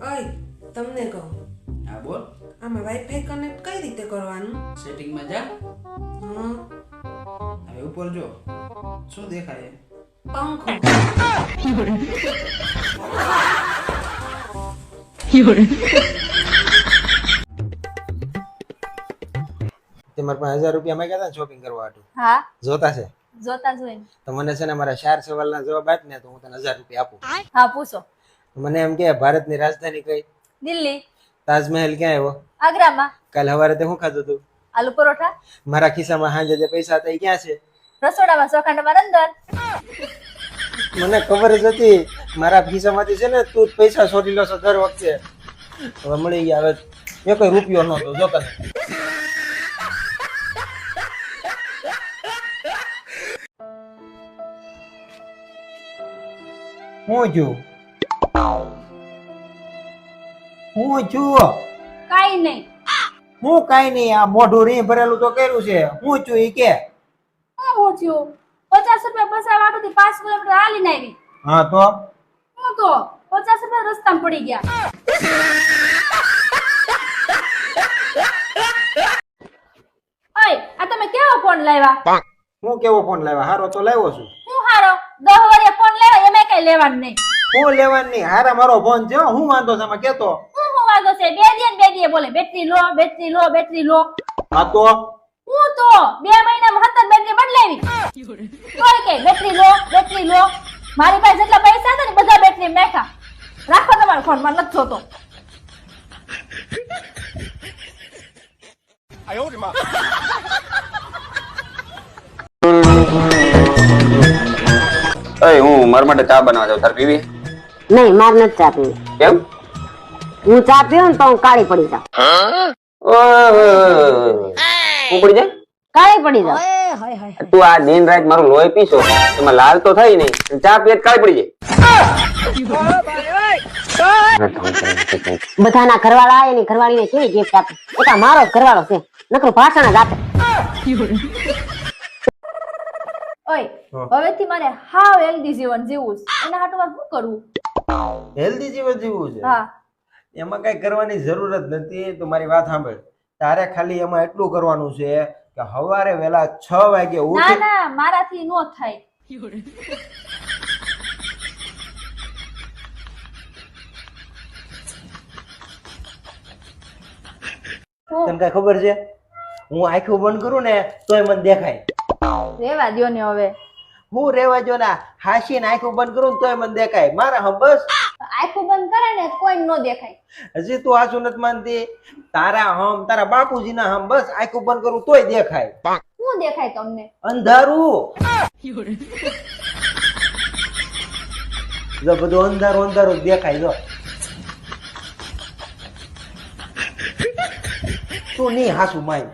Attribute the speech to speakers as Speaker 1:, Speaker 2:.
Speaker 1: અય તમને કહું.
Speaker 2: હા બોલ.
Speaker 1: આમાં વાઈફાઈ કનેક્ટ કઈ રીતે કરવાનું?
Speaker 2: સેટિંગમાં જા.
Speaker 1: હા.
Speaker 2: હવે ઉપર જો. શું દેખાય?
Speaker 1: પંખો.
Speaker 3: તે મારા પાસે હજાર રૂપિયા માંગ્યા હતા શોપિંગ કરવા હાટુ.
Speaker 4: હા.
Speaker 3: જોતા છે.
Speaker 4: જોતા જોઈને
Speaker 3: તો મને છે ને મારા ચાર સવાલના જવાબ આપ ને તો હું તને હજાર રૂપિયા આપું.
Speaker 4: હા પૂછો.
Speaker 3: મને એમ કે ભારતની રાજધાની કઈ?
Speaker 4: દિલ્હી.
Speaker 3: તાજમહેલ ક્યાં આવ્યો?
Speaker 4: આગ્રામાં.
Speaker 3: કાલ સવારે તે શું ખાધું તું?
Speaker 4: આલુ પરોઠા.
Speaker 3: મારા ખિસ્સામાં હાજે જે પૈસા હતા એ ક્યાં છે?
Speaker 4: રસોડામાં ચોખાંડમાં અંદર.
Speaker 3: મને ખબર જ હતી મારા ખિસ્સામાંથી છે ને તું જ પૈસા ચોરી લો છો દર વખતે. હવે મળી ગયા હવે એક રૂપિયો નહોતો જો તને હું છું હું છું.
Speaker 4: કાઈ નહીં.
Speaker 3: હું કાઈ નહીં આ મોઢું રી ભરેલું તો કર્યું છે. હું છું ઈ કે.
Speaker 4: હું છું? પચાસ રૂપિયા પસાર વાટુથી પાંચ કિલોમીટર હાલીને આવી.
Speaker 3: હા તો?
Speaker 4: હું તો? પચાસ રૂપિયા રસ્તામાં પડી ગયા. ઓય આ તમે કેવો ફોન લાવ્યા?
Speaker 3: હું કેવો ફોન લાવ્યા? હારો તો લાવ્યો છું.
Speaker 4: હું હારો? દહ વારે ફોન લેવા એમે કઈ લેવાનું નહીં.
Speaker 3: હું લેવાની નહીં. હારા મારો ફોન છે હું. વાંધો છે આમાં કેતો?
Speaker 4: હું હું વાંધો છે? બે દિન બે દિયે બોલે. બેટરી લો બેટરી લો બેટરી લો.
Speaker 3: હા તો?
Speaker 4: હું તો બે મહિનામાં હતર બેટરી બદલાવી. કોઈ કે બેટરી લો બેટરી લો. મારી પાસે જેટલા પૈસા હતા ને બધા બેટરી મેખા રાખો તમારો ફોનમાં નથી જોતો
Speaker 5: અય હું મારા માટે ચા બનાવવા જાઉં. તાર પીવી?
Speaker 6: નહીં માર નથી ચા પીવી
Speaker 5: કેમ?
Speaker 6: હું ચા પીવું ને તો હું કાળી પડી જાઉં.
Speaker 5: હું પડી જાય
Speaker 6: કાળી પડી જાઉં.
Speaker 5: તું આ દિન રાત મારું લોહી પીશો એમાં લાલ તો થાય નહીં ચા પીએ કાળી પડી જાય.
Speaker 6: બધાના ઘરવાળા આવે ને ઘરવાળીને કેવી ગિફ્ટ આપે? મારો ઘરવાળો છે નકરું ભાષણ જ આપે.
Speaker 4: ઓય હવેથી મારે હાવ હેલ્ધી જીવન જીવવું છે. એના હાટુ શું કરવું
Speaker 3: હેલ્ધી જીવન જીવવું છે.
Speaker 4: હા.
Speaker 3: એમાં કઈ કરવાની જરૂર જ નથી તો મારી વાત સાંભળ. તારે ખાલી એમાં એટલું કરવાનું છે કે સવારે વેલા છ વાગે
Speaker 4: ના ના મારાથી નો થાય.
Speaker 3: તને કઈ ખબર છે? હું આંખો બંધ કરું ને તોય મને દેખાય.
Speaker 4: રેવા દો ને હવે.
Speaker 3: હું રેવા જો ના હાસી આંખો બંધ કરું ને તોય મને દેખાય. મારા હમ બસ.
Speaker 4: આંખો બંધ કરે ને કોઈ નો દેખાય.
Speaker 3: હજી તું આસુ નથી માનતી? તારા હમ તારા બાપુજીના હમ બસ આંખો બંધ કરું તોય દેખાય.
Speaker 4: શું દેખાય તમને?
Speaker 3: અંધારું. જો બધું અંધારું અંધારું દેખાય જો. તું નહીં હાસુ માય